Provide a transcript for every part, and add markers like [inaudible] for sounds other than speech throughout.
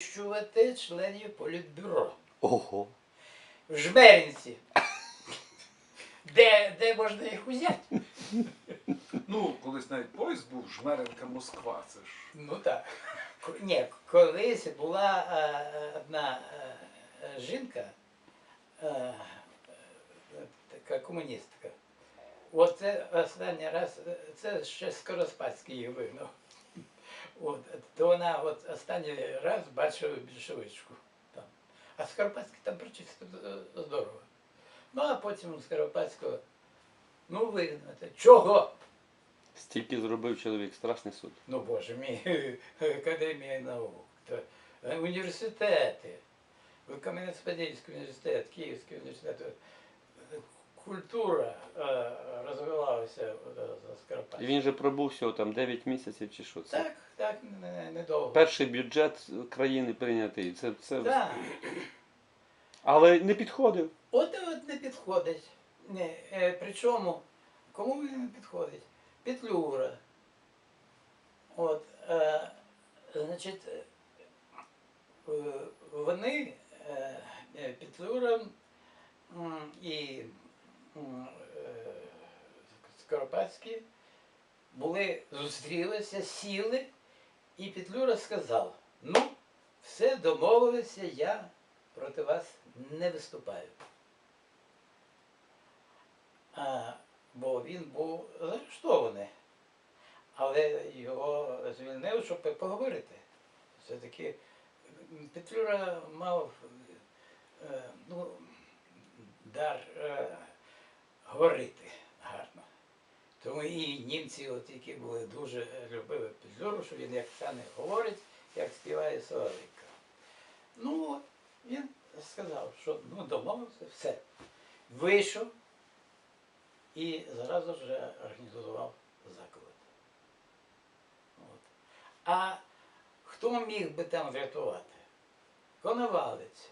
знищувати членів політбюро Ого. в Жмеринці. Де, де можна їх узяти? Ну, колись навіть поїзд був Жмеренка Москва. Це ж Ну так. Ні, колись була е, одна е, жінка, е, е, така комуністка. Оце останній раз, е, це ще Скороспадський її вигнав. От, то вона от останній раз бачила більшовичку там. А Скоропадський там прочисто е, здорово. Ну а потім Скоропадського, ну вигнати. Чого? Стільки зробив чоловік, страшний суд. Ну, боже мій, [laughs] Академія наук, то, е, університети, Кам'янець-Подільський університет, Київський університет, е, культура е, розвивалася е, за І він же пробув всього там 9 місяців чи що це. Так, так, не- недовго. Перший бюджет країни прийнятий. Це, це... Так. Але не підходив. От і от не підходить. Не, е, причому, кому він не підходить? Петлюра. От, е, значить, вони, е, Петлюра і е, були, зустрілися, сіли, і Петлюра сказав, ну, все домовилися, я проти вас не виступаю. А, бо він був заарештований. Але його звільнили, щоб поговорити. Все-таки Петлюра мав е, ну, дар говорити гарно. Тому і німці, от, які були дуже любили Петлюру, що він як стане говорить, як співає Соловейка. Ну, він сказав, що ну, домовився, все. Вийшов і зразу ж організував заклад. От. А хто міг би там врятувати? Коновалець.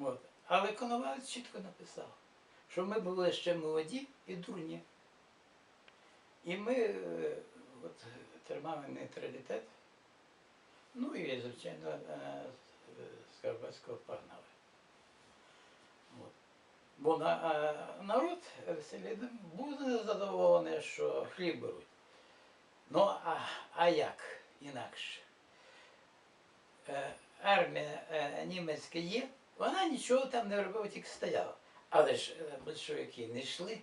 От. Але Коновалець чітко написав, що ми були ще молоді і дурні. І ми е, от, тримали нейтралітет. Ну і, звичайно, е, з Карпатського погнали. От. Бо на, е, народ в селі був задоволений, що хліб беруть. Ну, а, а як інакше? Армія німецька є, вона нічого там не робила, тільки стояла. Але ж е, большевики не йшли.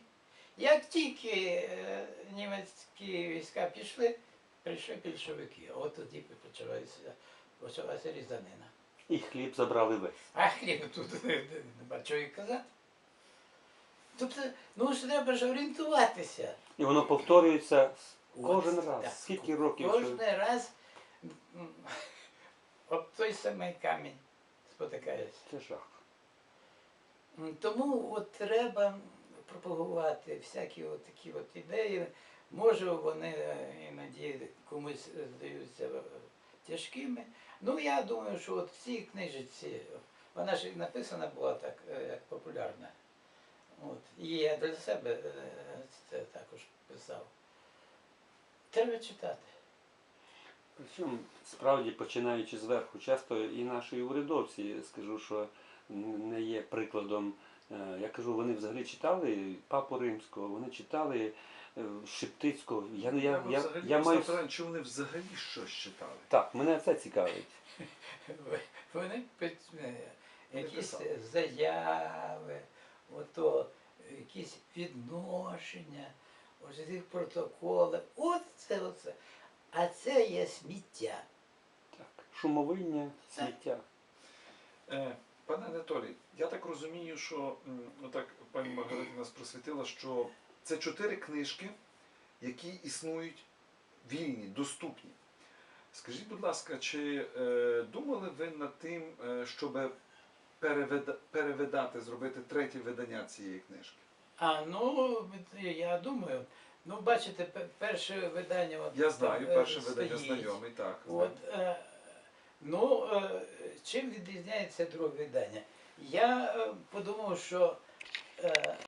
Як тільки е, німецькі війська пішли, прийшли більшовики. От тоді почалася, почалася різанина. І хліб забрали весь. А хліб тут нема чого і казати. Тобто, ну ж треба ж орієнтуватися. І воно повторюється кожен От, раз. так. Скільки років? Кожен що- раз [laughs] об той самий камінь спотикається. Це жах. Тому от треба пропагувати всякі от такі от ідеї. Може вони е, іноді комусь здаються е, тяжкими. Ну я думаю, що от в цій книжці, вона ж написана була так, е, як популярна. От. І я для себе це також писав. Треба читати. Причому, справді, починаючи зверху, часто і наші урядовці, скажу, що не є прикладом. Е, Я кажу, вони взагалі читали Папу Римського, вони читали е, Шептицького. Я, я, я, Ну, я, взагалі, я маю... Чи вони взагалі щось читали? Так, мене це цікавить. Вони е, якісь заяви, ото якісь відношення, ось ці протоколи. От це оце. А це є сміття. Так. Шумовиння, сміття. Е, Пане Анатолій, я так розумію, що отак пані Маргарита нас просвітила, що це чотири книжки, які існують вільні, доступні. Скажіть, будь ласка, чи е, думали ви над тим, е, щоб переведа, перевидати, зробити третє видання цієї книжки? А ну, я думаю, ну бачите, перше видання. От, Я знаю, е, перше видання стоїть. знайомий, так. От, е, ну, е, чим відрізняється друге видання? Я е, подумав, що е,